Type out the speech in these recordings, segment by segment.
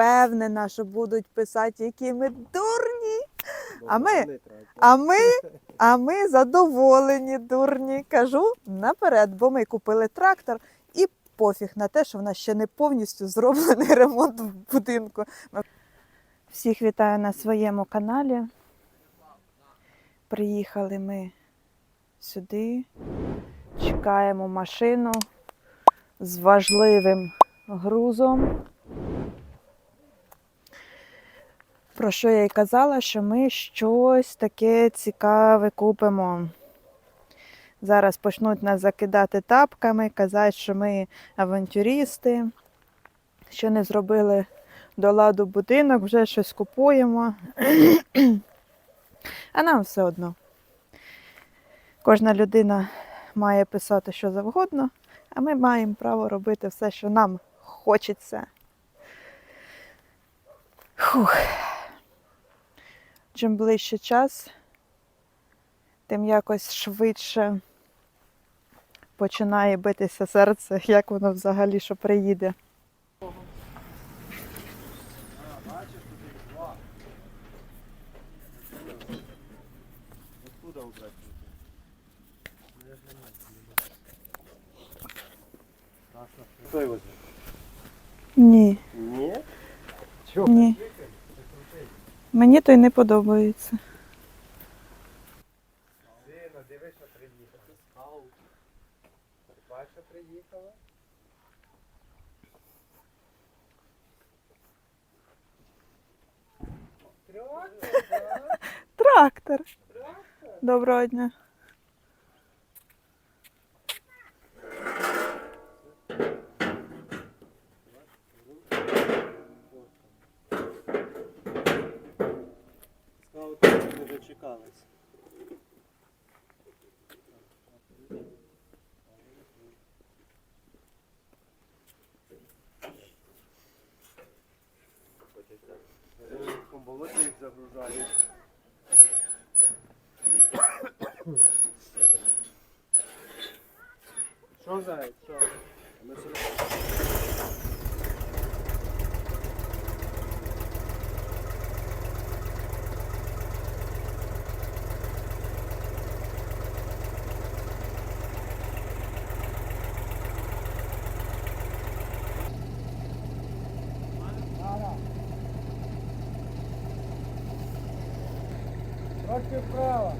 впевнена, що будуть писати, які ми дурні. А ми- А ми, а ми задоволені, дурні. Кажу наперед, бо ми купили трактор і пофіг на те, що в нас ще не повністю зроблений ремонт в будинку. Всіх вітаю на своєму каналі. Приїхали ми сюди, чекаємо машину з важливим грузом. Про що я й казала, що ми щось таке цікаве купимо. Зараз почнуть нас закидати тапками, казати, що ми авантюристи, що не зробили до ладу будинок, вже щось купуємо. А нам все одно. Кожна людина має писати що завгодно, а ми маємо право робити все, що нам хочеться. Фух. Чим ближче час, тим якось швидше починає битися серце, як воно взагалі що приїде. Ні, Ні? Чого? ні. Мені то й не подобається. Сина, диви, що приїхала. Бачиш, приїхала? Трактор. Трактор. Доброго дня. Скаут не дочекалась. В болоті їх загружають. Що заяць? Що? Ми собі- Трошки вправо.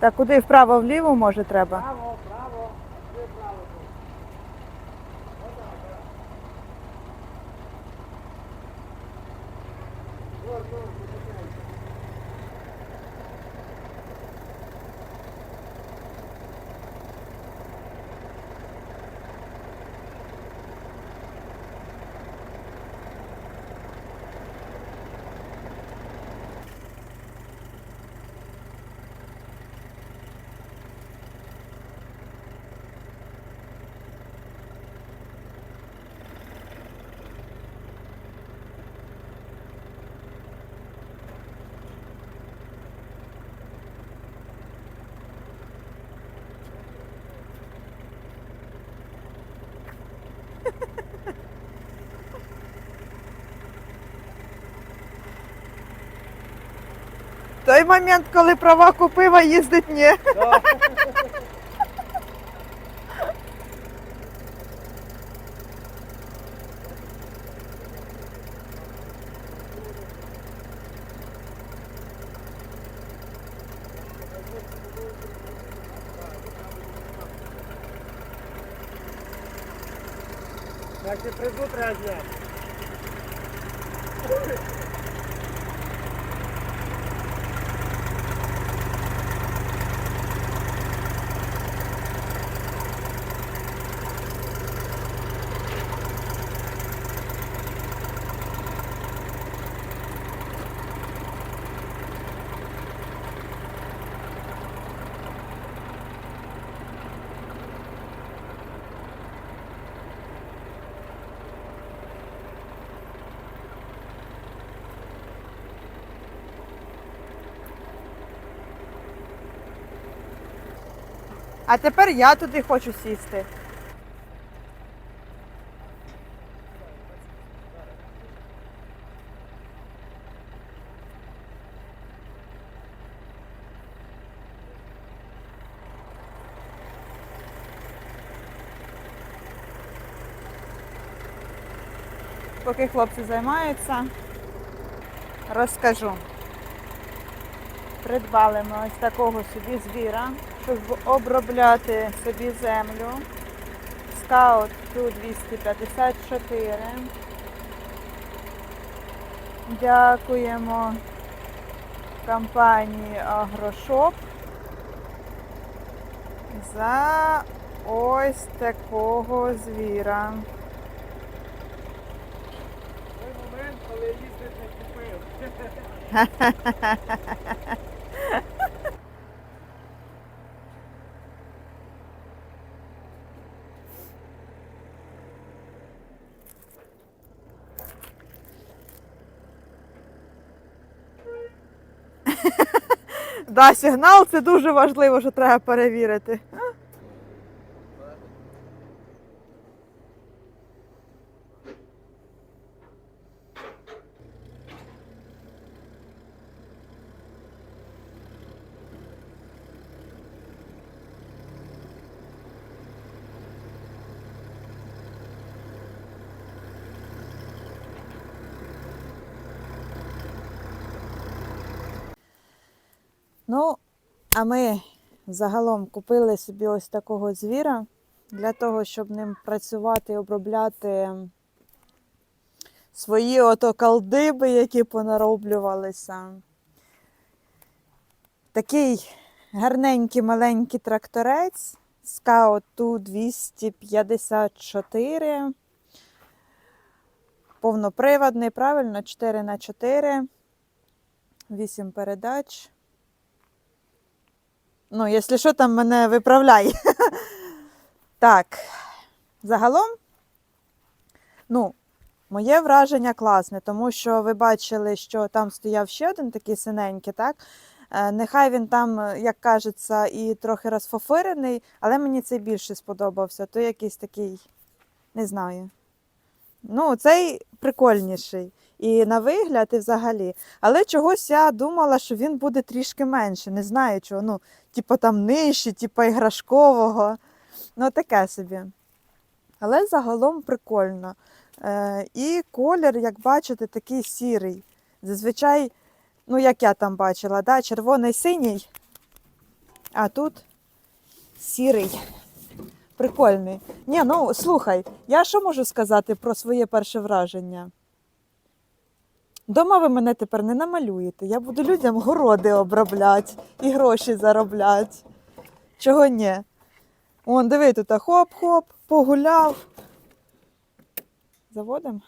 Так куди вправо-вліво може треба? Право, право, ви право. Той момент, коли права купив, а їздить ні. Да. Як ти прибу треба зняти. А тепер я туди хочу сісти. Поки хлопці займаються, розкажу. Придбали ми ось такого собі звіра, щоб обробляти собі землю. Скаут Ту 254. Дякуємо компанії Агрошоп за ось такого звіра. Той момент, коли їздить не купив. Да, сигнал це дуже важливо, що треба перевірити. Ну, а ми загалом купили собі ось такого звіра для того, щоб ним працювати і обробляти свої ото калдиби, які понароблювалися. Такий гарненький маленький тракторець Scout Ту 254. Повноприводний, правильно, 4 на 4 8 передач. Ну, якщо що, там мене виправляй. так, загалом, ну, моє враження класне, тому що ви бачили, що там стояв ще один такий синенький, так? Е, Нехай він там, е, як кажеться, і трохи розфофирений, але мені цей більше сподобався. То якийсь такий, не знаю. Ну, цей прикольніший. І на вигляд, і взагалі. Але чогось я думала, що він буде трішки менше. Не знаю чого. Ну, типу там нижче, типу іграшкового. Ну, таке собі. Але загалом прикольно. Е, і колір, як бачите, такий сірий. Зазвичай, ну, як я там бачила, да, червоний синій, а тут сірий. Прикольний. Ні, ну слухай, я що можу сказати про своє перше враження? Дома ви мене тепер не намалюєте. Я буду людям городи обробляти і гроші заробляти. Чого ні? Он, диви тут, хоп-хоп, погуляв. Заводимо?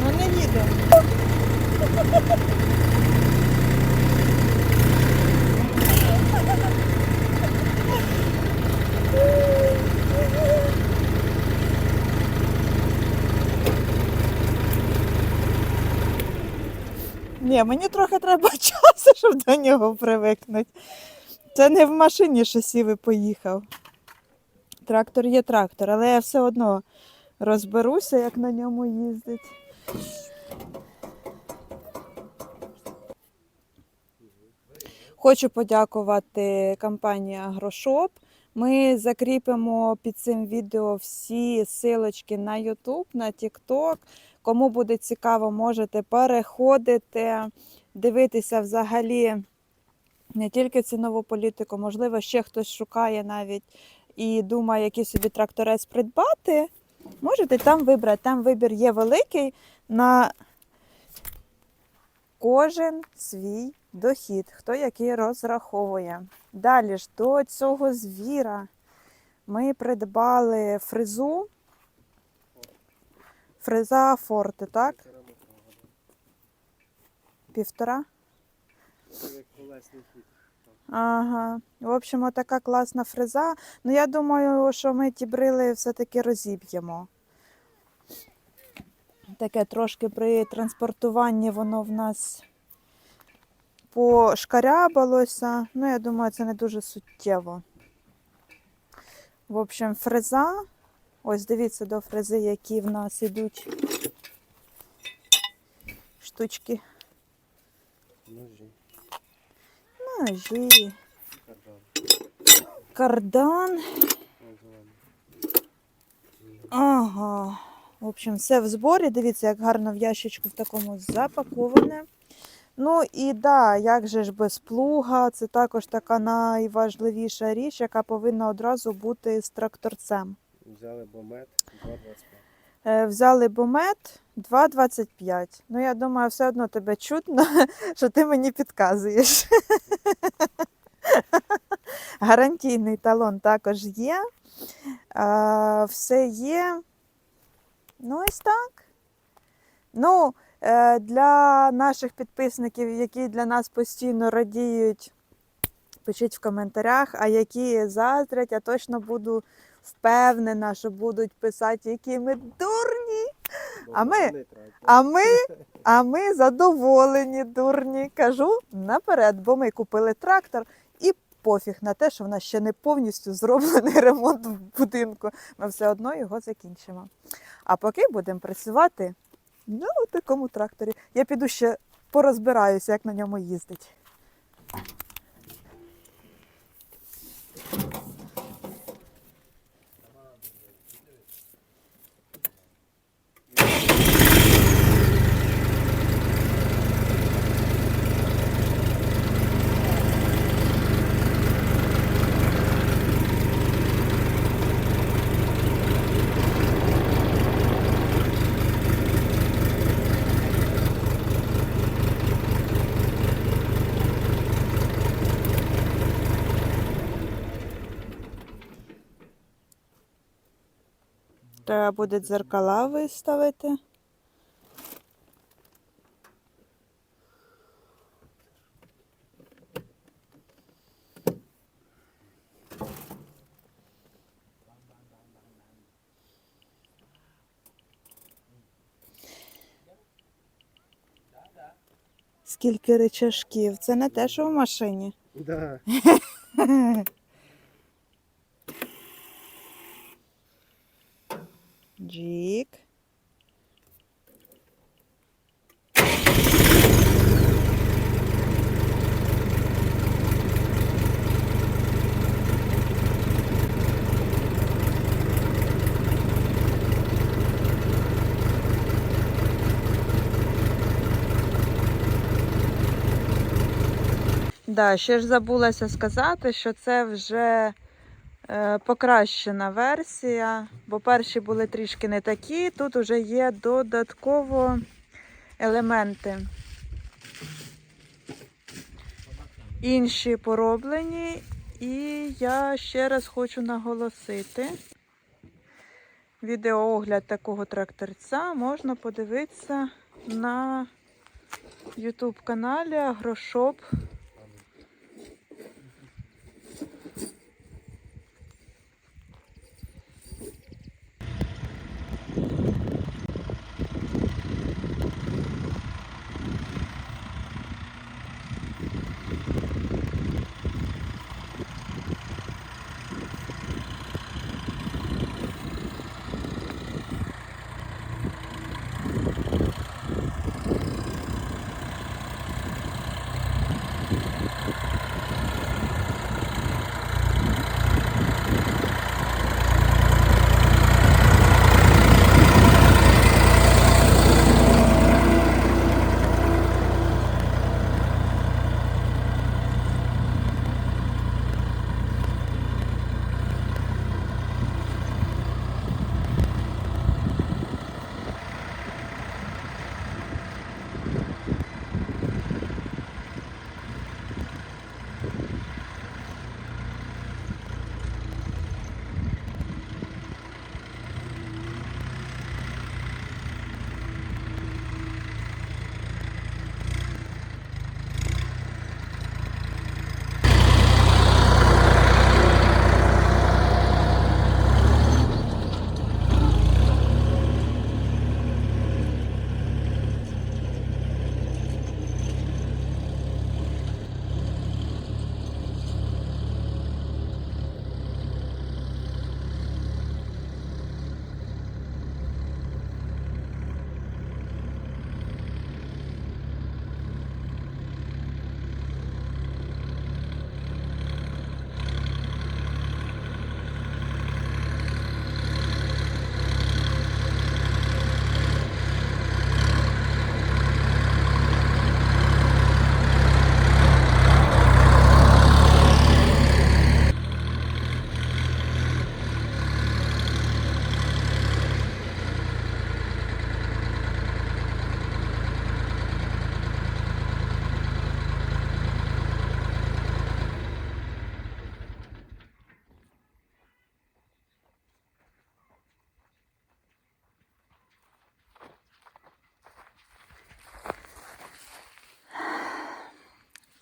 Ну не їде. Ні, мені трохи треба часу, щоб до нього привикнути. Це не в машині що сів поїхав. Трактор є трактор, але я все одно розберуся, як на ньому їздить. Хочу подякувати компанії Агрошоп. Ми закріпимо під цим відео всі силочки на YouTube, на TikTok. Кому буде цікаво, можете переходити, дивитися взагалі не тільки цінову політику, можливо, ще хтось шукає навіть і думає, який собі тракторець придбати. Можете там вибрати. Там вибір є великий. На Кожен свій дохід, хто який розраховує. Далі ж до цього звіра ми придбали фрезу. Фреза Форте, так? Півтора. Ага. В общем, така класна фреза. Ну, я думаю, що ми ті брили все-таки розіб'ємо. Таке трошки при транспортуванні воно в нас пошкарябалося. Ну, я думаю, це не дуже суттєво. В общем, фреза. Ось дивіться до фрези, які в нас ідуть штучки. Ножі, Ножі. кардан, Кардан. Ага. В общем, все в зборі. Дивіться, як гарно в ящичку в такому запаковане. Ну і да, як же ж без плуга, це також така найважливіша річ, яка повинна одразу бути з тракторцем. Взяли бомет 2,25. Е, Взяли бомет 2,25. Ну, я думаю, все одно тебе чутно, що ти мені підказуєш. Гарантійний талон також є. Все є. Ну, ось так. Ну, е, для наших підписників, які для нас постійно радіють, пишіть в коментарях, а які заздрять, я точно буду впевнена, що будуть писати, які ми дурні. А ми- А ми, а ми задоволені, дурні. Кажу наперед, бо ми купили трактор і пофіг на те, що в нас ще не повністю зроблений ремонт в будинку. Ми все одно його закінчимо. А поки будемо працювати ну, у такому тракторі. Я піду ще порозбираюся, як на ньому їздить. Треба буде дзеркала виставити. Скільки речашків? Це не те, що в машині. Да. Джік. Да, ще ж забулася сказати, що це вже покращена версія, бо перші були трішки не такі. Тут вже є додатково елементи. Інші пороблені, і я ще раз хочу наголосити. Відеоогляд такого тракторця можна подивитися на YouTube каналі Агрошоп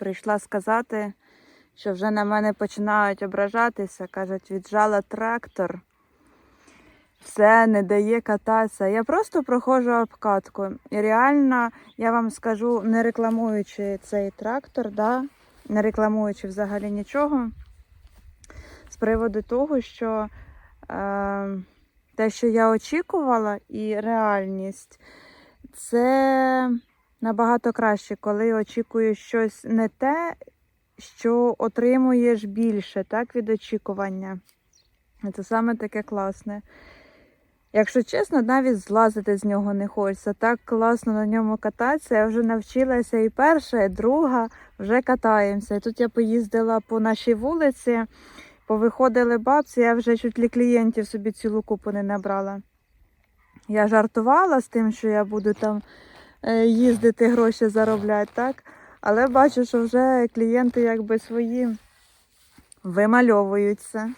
Прийшла сказати, що вже на мене починають ображатися. Кажуть, віджала трактор. Все не дає кататися. Я просто проходжу обкатку. І реально, я вам скажу, не рекламуючи цей трактор, да, не рекламуючи взагалі нічого, з приводу того, що е, те, що я очікувала, і реальність, це набагато краще, коли очікуєш щось не те, що отримуєш більше так, від очікування. Це саме таке класне. Якщо чесно, навіть злазити з нього не хочеться. Так класно на ньому кататися. Я вже навчилася і перша, і друга вже катаємося. І тут я поїздила по нашій вулиці, повиходили бабці, я вже чуть ли клієнтів собі цілу купу не набрала. Я жартувала з тим, що я буду там їздити, гроші заробляти, так? Але бачу, що вже клієнти якби свої вимальовуються.